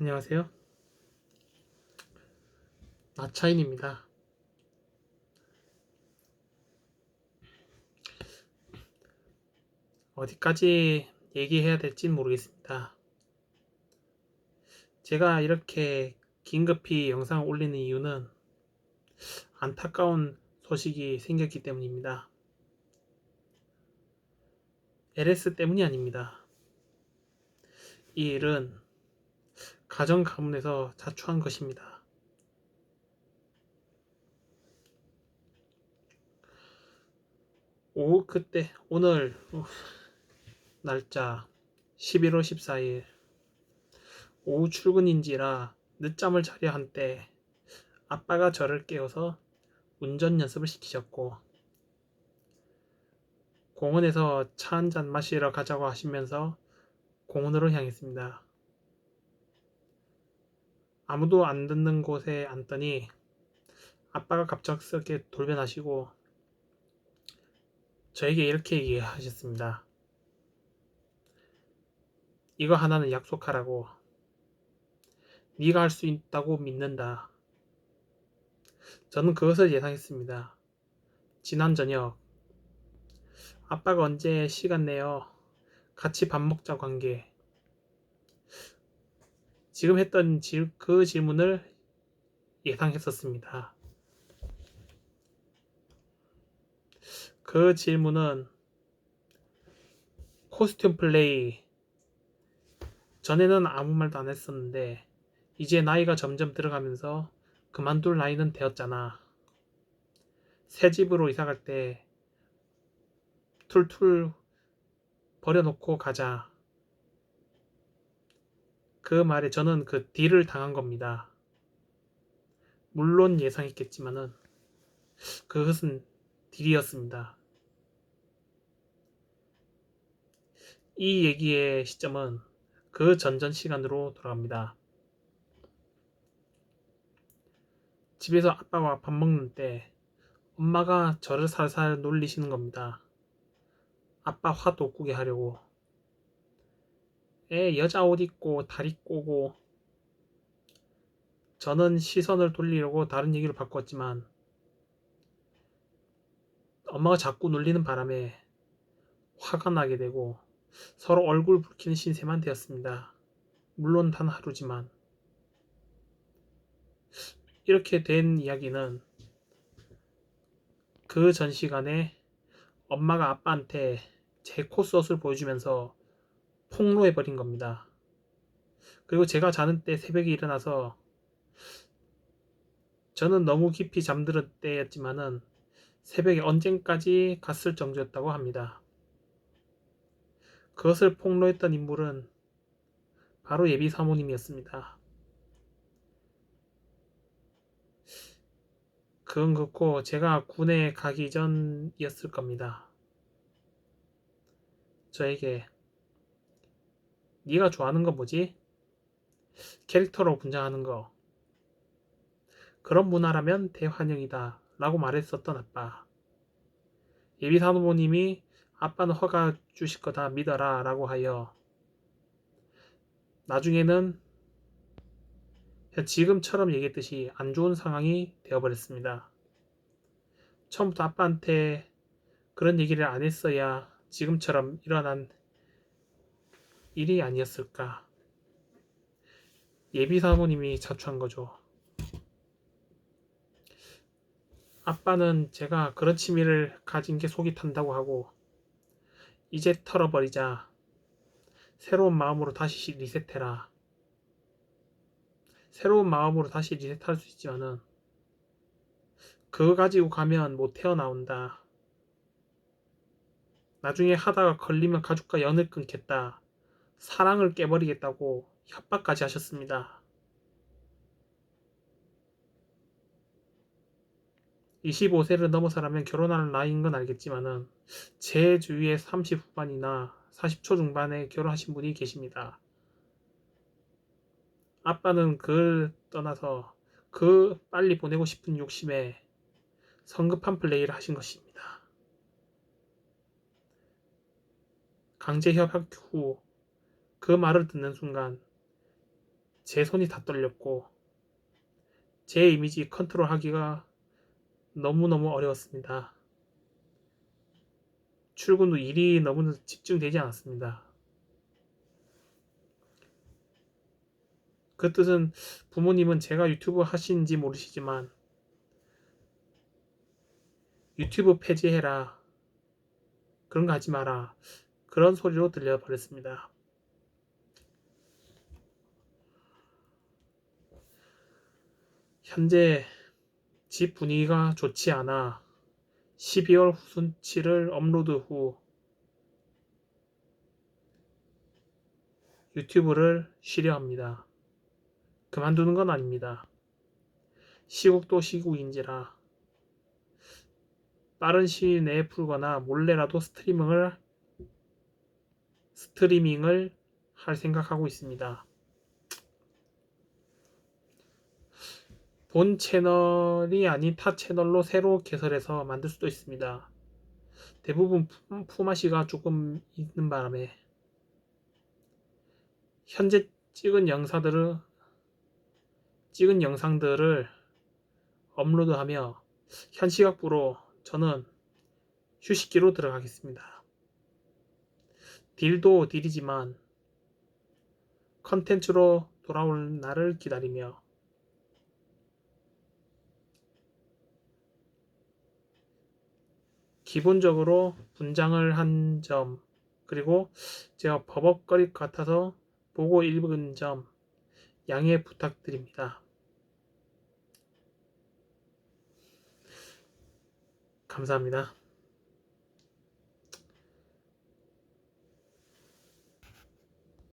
안녕하세요. 나차인입니다. 어디까지 얘기해야 될진 모르겠습니다. 제가 이렇게 긴급히 영상을 올리는 이유는 안타까운 소식이 생겼기 때문입니다. LS 때문이 아닙니다. 이 일은 가정 가문에서 자초한 것입니다. 오 그때 오늘 어, 날짜 11월 14일 오후 출근인지라 늦잠을 자려 한 때 아빠가 저를 깨워서 운전 연습을 시키셨고 공원에서 차 한 잔 마시러 가자고 하시면서 공원으로 향했습니다. 아무도 안 듣는 곳에 앉더니 아빠가 갑작스럽게 돌변하시고 저에게 이렇게 얘기하셨습니다. 이거 하나는 약속하라고. 네가 할 수 있다고 믿는다. 저는 그것을 예상했습니다. 지난 저녁 아빠가 언제 시간 내요? 같이 밥 먹자 관계. 지금 했던 질, 그 질문을 예상했었습니다. 그 질문은 코스튬 플레이 전에는 아무 말도 안 했었는데 이제 나이가 점점 들어가면서 그만둘 나이는 되었잖아. 새 집으로 이사 갈 때 툴툴 버려놓고 가자. 그 말에 저는 그 딜을 당한 겁니다. 물론 예상했겠지만은 그것은 딜이었습니다. 이 얘기의 시점은 그 전전 시간으로 돌아갑니다. 집에서 아빠와 밥 먹는 때 엄마가 저를 살살 놀리시는 겁니다. 아빠 화 돋구게 하려고. 애 여자 옷 입고 다리 꼬고 저는 시선을 돌리려고 다른 얘기를 바꿨지만 엄마가 자꾸 놀리는 바람에 화가 나게 되고 서로 얼굴 붉히는 신세만 되었습니다. 물론 단 하루지만 이렇게 된 이야기는 그 전 시간에 엄마가 아빠한테 제 코스옷을 보여주면서 폭로해버린 겁니다. 그리고 제가 자는 때 새벽에 일어나서 저는 너무 깊이 잠들었 때였지만은 새벽에 언젠까지 갔을 정도였다고 합니다. 그것을 폭로했던 인물은 바로 예비 사모님이었습니다. 그건 그렇고 제가 군에 가기 전이었을 겁니다. 저에게 네가 좋아하는 거 뭐지? 캐릭터로 분장하는 거. 그런 문화라면 대환영이다. 라고 말했었던 아빠. 예비 사모님이 아빠는 허가 주실 거다 믿어라 라고 하여 나중에는 지금처럼 얘기했듯이 안 좋은 상황이 되어버렸습니다. 처음부터 아빠한테 그런 얘기를 안 했어야 지금처럼 일어난 일이 아니었을까. 예비 사모님이 자초한 거죠. 아빠는 제가 그런 취미를 가진 게 속이 탄다고 하고 이제 털어버리자. 새로운 마음으로 다시 리셋해라. 새로운 마음으로 다시 리셋할 수 있지만은 그거 가지고 가면 못 태어나온다. 나중에 하다가 걸리면 가족과 연을 끊겠다. 사랑을 깨버리겠다고 협박까지 하셨습니다. 25세를 넘어서라면 결혼할 나이인 건 알겠지만은 제 주위에 30 후반이나 40초 중반에 결혼하신 분이 계십니다. 아빠는 그걸 떠나서 그 빨리 보내고 싶은 욕심에 성급한 플레이를 하신 것입니다. 강제 협약 후 그 말을 듣는 순간 제 손이 다 떨렸고 제 이미지 컨트롤하기가 너무너무 어려웠습니다. 출근 후 일이 너무 집중되지 않았습니다. 그 뜻은 부모님은 제가 유튜브 하시는지 모르시지만 유튜브 폐지해라. 그런 거 하지 마라. 그런 소리로 들려버렸습니다. 현재 집 분위기가 좋지 않아 12월 후순치를 업로드 후 유튜브를 쉬려 합니다. 그만두는 건 아닙니다. 시국도 시국인지라 빠른 시일 내에 풀거나 몰래라도 스트리밍을 스트리밍을 할 생각하고 있습니다. 본 채널이 아닌 타 채널로 새로 개설해서 만들 수도 있습니다. 대부분 품- 품앗이가 조금 있는 바람에 현재 찍은 영상들을 찍은 영상들을 업로드하며 현 시각부로 저는 휴식기로 들어가겠습니다. 딜도 딜이지만 컨텐츠로 돌아올 날을 기다리며 기본적으로 분장을 한 점, 그리고 제가 버벅거릴 것 같아서 보고 읽은 점 양해 부탁드립니다. 감사합니다.